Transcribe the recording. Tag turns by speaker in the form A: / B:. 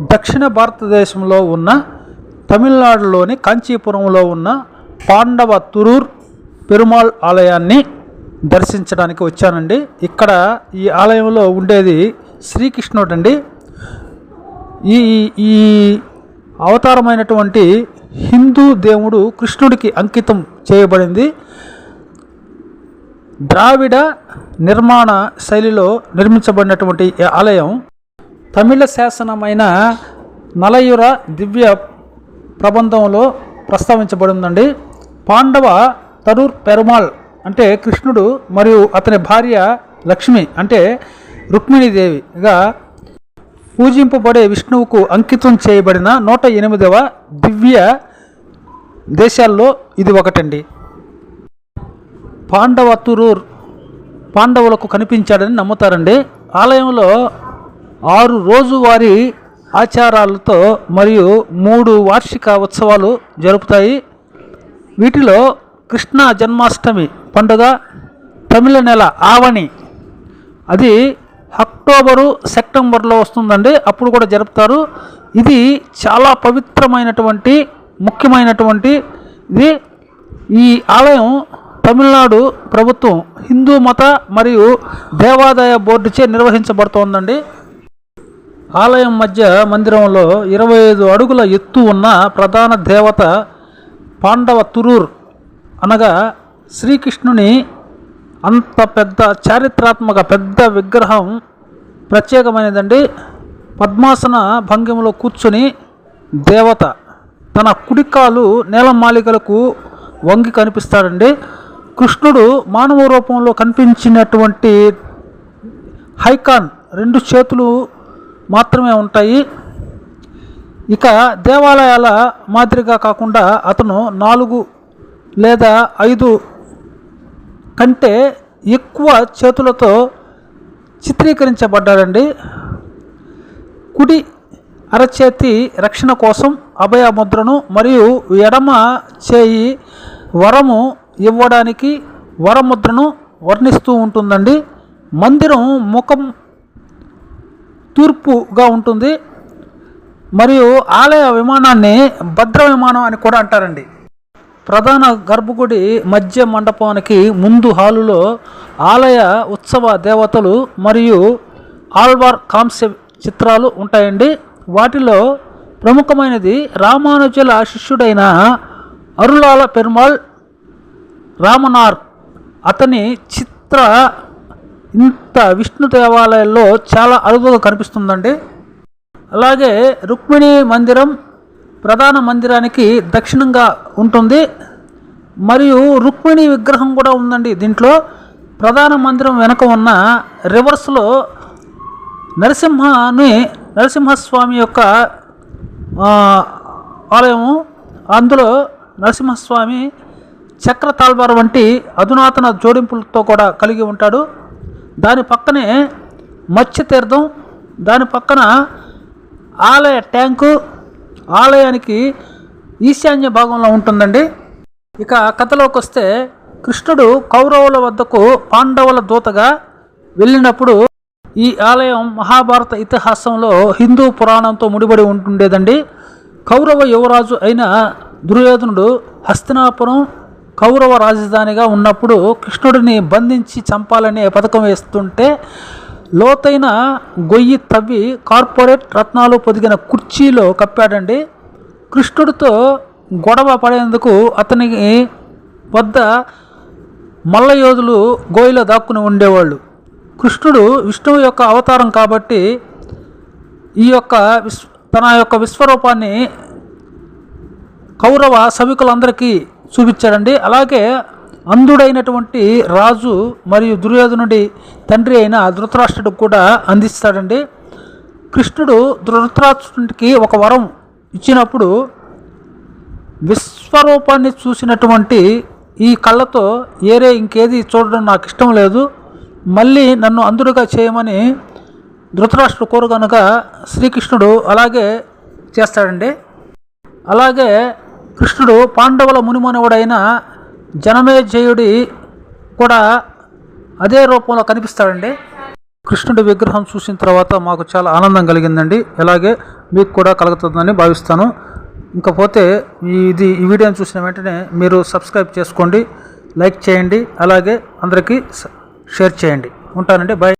A: దక్షిణ భారతదేశంలో ఉన్న తమిళనాడులోని కాంచీపురంలో ఉన్న పాండవ తురూర్ పెరుమాళ్ ఆలయాన్ని దర్శించడానికి వచ్చానండి. ఇక్కడ ఈ ఆలయంలో ఉండేది శ్రీకృష్ణుడు అండి ఈ ఈ అవతారమైనటువంటి హిందూ దేవుడు కృష్ణుడికి అంకితం చేయబడింది. ద్రావిడ నిర్మాణ శైలిలో నిర్మించబడినటువంటి ఈ ఆలయం తమిళ శాసనమైన నలయుర దివ్య ప్రబంధంలో ప్రస్తావించబడిందండి. పాండవ తరూర్ పెరుమాళ్ అంటే కృష్ణుడు మరియు అతని భార్య లక్ష్మి అంటే రుక్మిణీదేవిగా పూజింపబడే విష్ణువుకు అంకితం చేయబడిన నూట ఎనిమిదవ దివ్య దేశాల్లో ఇది ఒకటండి. పాండవ తురూర్ పాండవులకు కనిపించాడని నమ్ముతారండి. ఆలయంలో ఆరు రోజువారీ ఆచారాలతో మరియు మూడు వార్షిక ఉత్సవాలు జరుపుతాయి. వీటిలో కృష్ణ జన్మాష్టమి పండుగ తమిళ నెల ఆవణి అది అక్టోబరు సెప్టెంబర్లో వస్తుందండి. అప్పుడు కూడా జరుపుతారు. ఇది చాలా పవిత్రమైనటువంటి ముఖ్యమైనటువంటి ఇది ఈ ఆలయం తమిళనాడు ప్రభుత్వం హిందూ మత మరియు దేవాదాయ బోర్డుచే నిర్వహించబడుతోందండి. ఆలయం మధ్య మందిరంలో ఇరవై ఐదు అడుగుల ఎత్తు ఉన్న ప్రధాన దేవత పాండవ తురూర్ అనగా శ్రీకృష్ణుని అంత పెద్ద చారిత్రాత్మక పెద్ద విగ్రహం ప్రత్యేకమైనదండి. పద్మాసన భంగిమలో కూర్చుని దేవత తన కుడికాలు నేలమాలికలకు వంగి కనిపిస్తాడండి. కృష్ణుడు మానవ రూపంలో కనిపించినటువంటి హైకాన్ రెండు చేతులు మాత్రమే ఉంటాయి. ఇక దేవాలయాల మాదిరిగా కాకుండా అతను నాలుగు లేదా ఐదు కంటే ఎక్కువ చేతులతో చిత్రీకరించబడ్డాడండి. కుడి అరచేతి రక్షణ కోసం అభయ ముద్రను మరియు ఎడమ చేయి వరము ఇవ్వడానికి వరముద్రను వర్ణిస్తూ ఉంటుందండి. మందిరం ముఖం తూర్పుగా ఉంటుంది. మరియు ఆలయ విమానాన్ని భద్ర విమానం అని కూడా అంటారండి. ప్రధాన గర్భగుడి మధ్య మండపానికి ముందు హాలులో ఆలయ ఉత్సవ దేవతలు మరియు ఆల్వార్ కాంస్య చిత్రాలు ఉంటాయండి. వాటిలో ప్రముఖమైనది రామానుజుల శిష్యుడైన అరుళాల పెరుమాళ్ రామనార్. అతని చిత్ర ఇంత విష్ణు దేవాలయాల్లో చాలా అరుదుగా కనిపిస్తుందండి. అలాగే రుక్మిణి మందిరం ప్రధాన మందిరానికి దక్షిణంగా ఉంటుంది. మరియు రుక్మిణి విగ్రహం కూడా ఉందండి దీంట్లో. ప్రధాన మందిరం వెనక ఉన్న రివర్స్లో నరసింహని నరసింహస్వామి యొక్క ఆలయము అందులో నరసింహస్వామి చక్ర తాల్బార్ వంటి అధునాతన జోడింపులతో కూడా కలిగి ఉంటాడు. దాని పక్కనే మత్స్య తీర్థం దాని పక్కన ఆలయ ట్యాంకు ఆలయానికి ఈశాన్య భాగంలో ఉంటుందండి. ఇక కథలోకి వస్తే కృష్ణుడు కౌరవుల వద్దకు పాండవుల దూతగా వెళ్ళినప్పుడు ఈ ఆలయం మహాభారత ఇతిహాసంలో హిందూ పురాణంతో ముడిపడి ఉంటుండేదండి. కౌరవ యువరాజు అయిన దుర్యోధనుడు హస్తినాపురం కౌరవ రాజధానిగా ఉన్నప్పుడు కృష్ణుడిని బంధించి చంపాలనే పథకం వేస్తుంటే లోతైన గొయ్యి తవ్వి కార్పొరేట్ రత్నాలు పొదిగిన కుర్చీలో కప్పాడండి. కృష్ణుడితో గొడవ పడేందుకు అతనికి వద్ద మల్లయోధులు గోయిలో దాక్కుని ఉండేవాళ్ళు. కృష్ణుడు విష్ణువు యొక్క అవతారం కాబట్టి ఈ యొక్క విశ్వ తన యొక్క విశ్వరూపాన్ని కౌరవ సభికులందరికీ చూపించాడండి. అలాగే అంధుడైనటువంటి రాజు మరియు దుర్యోధనుడి తండ్రి అయిన ధృతరాష్ట్రుడికి కూడా అందిస్తాడండి. కృష్ణుడు ధృతరాష్ట్రుడికి ఒక వరం ఇచ్చినప్పుడు విశ్వరూపాన్ని చూసినటువంటి ఈ కళ్ళతో ఏరే ఇంకేది చూడడం నాకు ఇష్టం లేదు. మళ్ళీ నన్ను అందుడుగా చేయమని ధృతరాష్ట్రుడు కోరుగనుక శ్రీకృష్ణుడు అలాగే చేస్తాడండి. అలాగే కృష్ణుడు పాండవుల మునిమనవుడైన జనమేజయుడి కూడా అదే రూపంలో కనిపిస్తాడండి. కృష్ణుడి విగ్రహం చూసిన తర్వాత మాకు చాలా ఆనందం కలిగిందండి. అలాగే మీకు కూడా కలుగుతుందని భావిస్తాను. ఇంకపోతే ఇది ఈ వీడియోని చూసిన వెంటనే మీరు సబ్స్క్రైబ్ చేసుకోండి లైక్ చేయండి అలాగే అందరికీ షేర్ చేయండి. ఉంటానండి బాయ్.